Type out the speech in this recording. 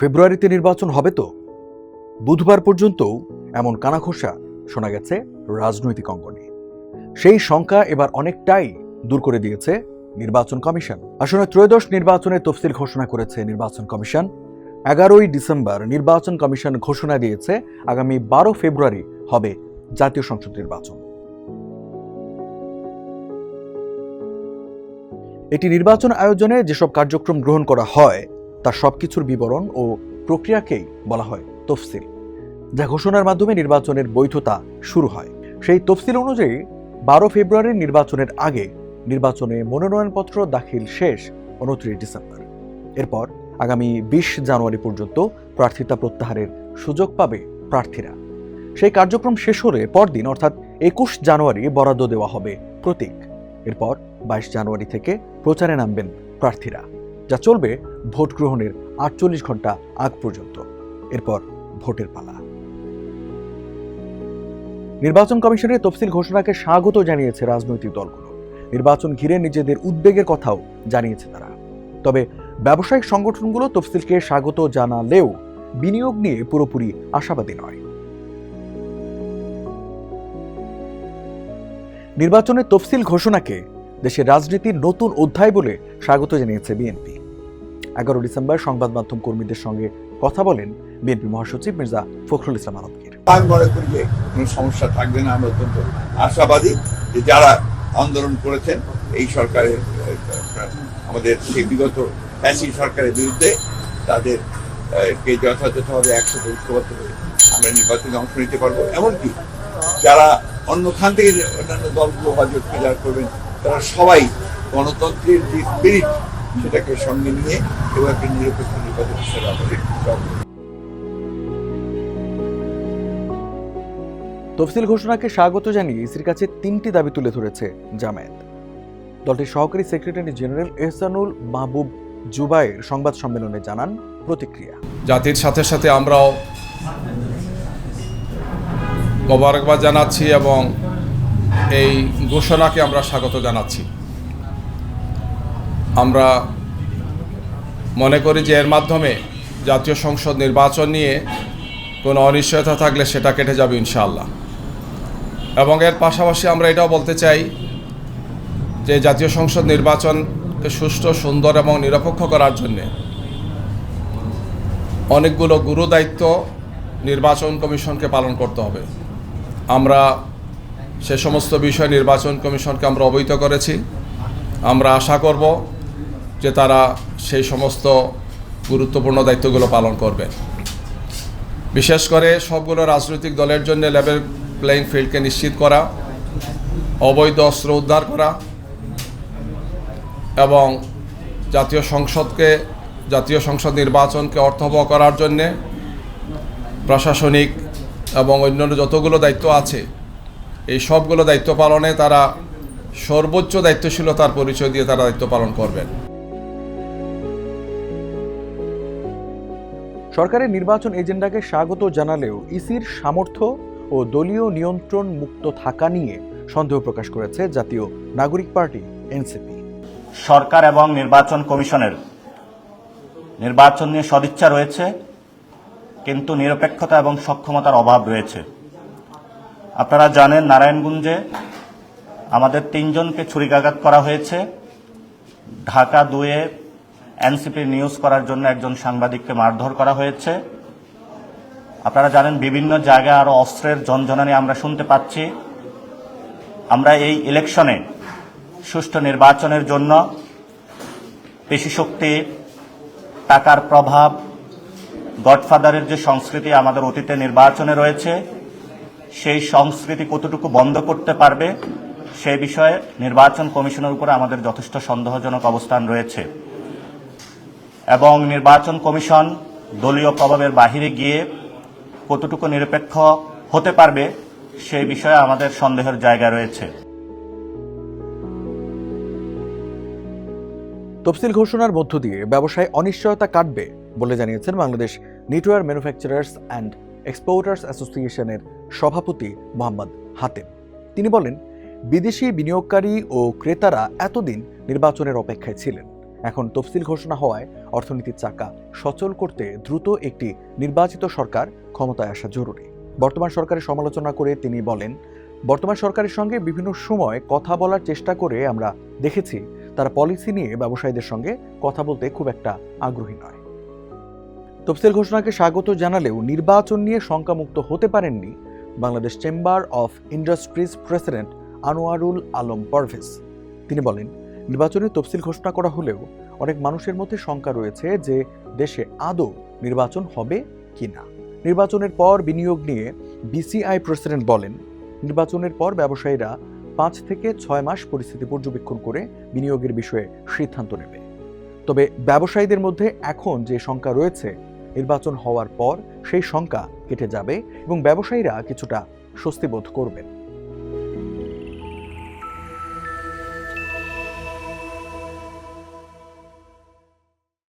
ফেব্রুয়ারিতে নির্বাচন হবে তো? বুধবার পর্যন্তও এমন কানাঘোষা শোনা গেছে রাজনৈতিক অঙ্গনে। সেই শঙ্কা এবার অনেকটাই দূর করে দিয়েছে নির্বাচন কমিশন। আসলে ত্রয়োদশ নির্বাচনের তফসিল ঘোষণা করেছে নির্বাচন কমিশন। এগারোই ডিসেম্বর নির্বাচন কমিশন ঘোষণা দিয়েছে আগামী বারো ফেব্রুয়ারি হবে জাতীয় সংসদ নির্বাচন। এটি নির্বাচন আয়োজনে যেসব কার্যক্রম গ্রহণ করা হয় তার সবকিছুর বিবরণ ও প্রক্রিয়াকেই বলা হয় তফসিল, যা ঘোষণার মাধ্যমে নির্বাচনের বৈধতা শুরু হয়। সেই তফসিল অনুযায়ী, বারো ফেব্রুয়ারির নির্বাচনের আগে নির্বাচনে মনোনয়নপত্র দাখিল শেষ উনত্রিশ ডিসেম্বর। এরপর আগামী বিশ জানুয়ারি পর্যন্ত প্রার্থিতা প্রত্যাহারের সুযোগ পাবে প্রার্থীরা। সেই কার্যক্রম শেষ হলে পরদিন, অর্থাৎ একুশ জানুয়ারি, বরাদ্দ দেওয়া হবে প্রতীক। এরপর বাইশ জানুয়ারি থেকে প্রচারে নামবেন প্রার্থীরা, যা চলবে ভোট গ্রহণের আটচল্লিশ ঘণ্টা আগ পর্যন্ত। এরপর ভোটের পালা। নির্বাচন কমিশনের তফসিল ঘোষণাকে স্বাগত জানিয়েছে রাজনৈতিক দলগুলো। নির্বাচন ঘিরে নিজেদের উদ্বেগের কথাও জানিয়েছে তারা। তবে ব্যবসায়িক সংগঠনগুলো তফসিলকে স্বাগত জানালেও বিনিয়োগ নিয়ে পুরোপুরি আশাবাদী নয়। নির্বাচনের তফসিল ঘোষণাকে দেশের রাজনীতির নতুন অধ্যায় বলে স্বাগত জানিয়েছে বিএনপি। এগারো ডিসেম্বর সংবাদ মাধ্যম কর্মীদের সঙ্গে কথা বলেন বিএনপি মহাসচিব মির্জা ফখরুল ইসলাম আলমগীর। সমস্যা থাকবে না অত্যন্ত আশাবাদী যে যারা আন্দোলন করেছেন, এই সরকারের আমাদের সেই বিগত সরকারের বিরুদ্ধে তাদের কে যথাযথভাবে একসাথে ঐক্যবদ্ধ আমরা নির্বাচনে অংশ নিতে পারব। এমনকি যারা অন্য খান থেকে অন্যান্য দলগুলো বা করবেন, তারা সবাই গণতন্ত্রের যে স্পিরিট সেটাকে সঙ্গে নিয়ে এবং একটা নিরপেক্ষ নির্বাচন হিসেবে আমাদের তফসিল ঘোষণাকে স্বাগত জানিয়ে ইসির কাছে তিনটি দাবি তুলে ধরেছে জামায়াত। দলটির সহকারী সেক্রেটারি জেনারেল এহসানুল মাহবুব জুবাইর সংবাদ সম্মেলনে জানান প্রতিক্রিয়া। জাতির সাথে সাথে আমরাও মোবারকবাদ জানাচ্ছি এবং এই ঘোষণাকে আমরা স্বাগত জানাচ্ছি। আমরা মনে করি যে এর মাধ্যমে জাতীয় সংসদ নির্বাচন নিয়ে কোনো অনিশ্চয়তা থাকলে সেটা কেটে যাবে ইনশাআল্লাহ। এবং এর পাশাপাশি আমরা এটাও বলতে চাই যে জাতীয় সংসদ নির্বাচনকে সুষ্ঠু, সুন্দর এবং নিরপেক্ষ করার জন্যে অনেকগুলো গুরু দায়িত্ব নির্বাচন কমিশনকে পালন করতে হবে। আমরা সে সমস্ত বিষয় নির্বাচন কমিশনকে আমরা অবহিত করেছি। আমরা আশা করব যে তারা সেই সমস্ত গুরুত্বপূর্ণ দায়িত্বগুলো পালন করবে। বিশেষ করে সবগুলো রাজনৈতিক দলের জন্য লেভেল প্লেয়িং ফিল্ডকে নিশ্চিত করা, অবৈধ অস্ত্র উদ্ধার করা এবং জাতীয় সংসদকে, জাতীয় সংসদ নির্বাচনকে অর্থবহ করার জন্যে প্রশাসনিক এবং অন্যান্য যতগুলো দায়িত্ব আছে, এই সবগুলো দায়িত্ব পালনে তারা সর্বোচ্চ দায়িত্বশীলতার পরিচয় দিয়ে তারা দায়িত্ব পালন করবেন। সরকারের নির্বাচন এজেন্ডাকে স্বাগত জানালেও ইসির সামর্থ্য ও দলীয় নিয়ন্ত্রণ মুক্ত থাকা নিয়ে সন্দেহ প্রকাশ করেছে জাতীয় নাগরিক পার্টি, এনসিপি। সরকার এবং নির্বাচন কমিশনের নির্বাচন নিয়ে সদিচ্ছা রয়েছে, কিন্তু নিরপেক্ষতা এবং সক্ষমতার অভাব রয়েছে। আপনারা জানেন নারায়ণগঞ্জে আমাদের তিনজনকে ছুরিকাঘাত করা হয়েছে। ঢাকা দুয়ে এনসিপি নিউজ করার জন্য একজন সাংবাদিককে মারধর করা হয়েছে। আপনারা জানেন, বিভিন্ন জায়গায় আরও অস্ত্রের জনজনানি আমরা শুনতে পাচ্ছি। আমরা এই ইলেকশনে সুষ্ঠু নির্বাচনের জন্য পেশি শক্তি, টাকার প্রভাব, গডফাদারের যে সংস্কৃতি আমাদের অতীতে নির্বাচনে রয়েছে, সেই সংস্কৃতি কতটুকু বন্ধ করতে পারবে সেই বিষয়ে নির্বাচন কমিশনের উপরে আমাদের যথেষ্ট সন্দেহজনক অবস্থান রয়েছে। এবং নির্বাচন কমিশন দলীয় প্রভাবের বাহিরে গিয়ে কতটুকু নিরপেক্ষ হতে পারবে সেই বিষয়ে আমাদের সন্দেহের জায়গা রয়েছে। তফসিল ঘোষণার মধ্য দিয়ে ব্যবসায় অনিশ্চয়তা কাটবে বলে জানিয়েছেন Bangladesh knitwear manufacturers and exporters অ্যাসোসিয়েশনের সভাপতি মোহাম্মদ হাতেম। তিনি বলেন, বিদেশি বিনিয়োগকারী ও ক্রেতারা এতদিন নির্বাচনের অপেক্ষায় ছিলেন। এখন তফসিল ঘোষণা হওয়ায় অর্থনীতির চাকা সচল করতে দ্রুত একটি নির্বাচিত সরকার ক্ষমতায় আসা জরুরি। বর্তমান সরকারের সমালোচনা করে তিনি বলেন, বর্তমান সরকারের সঙ্গে বিভিন্ন সময় কথা বলার চেষ্টা করে আমরা দেখেছি, তারা পলিসি নিয়ে ব্যবসায়ীদের সঙ্গে কথা বলতে খুব একটা আগ্রহী নয়। তফসিল ঘোষণাকে স্বাগত জানালেও নির্বাচন নিয়ে শঙ্কামুক্ত হতে পারেননি Bangladesh chamber of industries president Anwarul Alam Parvez. তিনি বলেন নির্বাচনের তফসিল ঘোষণা করা হলেও অনেক মানুষের মধ্যে শঙ্কা রয়েছে যে দেশে আদৌ নির্বাচন হবে কিনা। নির্বাচনের পর বিনিয়োগ নিয়ে বিসিআই প্রেসিডেন্ট বলেন, নির্বাচনের পর ব্যবসায়ীরা পাঁচ থেকে ছয় মাস পরিস্থিতি পর্যবেক্ষণ করে বিনিয়োগের বিষয়ে সিদ্ধান্ত নেবে। তবে ব্যবসায়ীদের মধ্যে এখন যে শঙ্কা রয়েছে, নির্বাচন হওয়ার পর সেই শঙ্কা কেটে যাবে এবং ব্যবসায়ীরা কিছুটা স্বস্তিবোধ করবেন।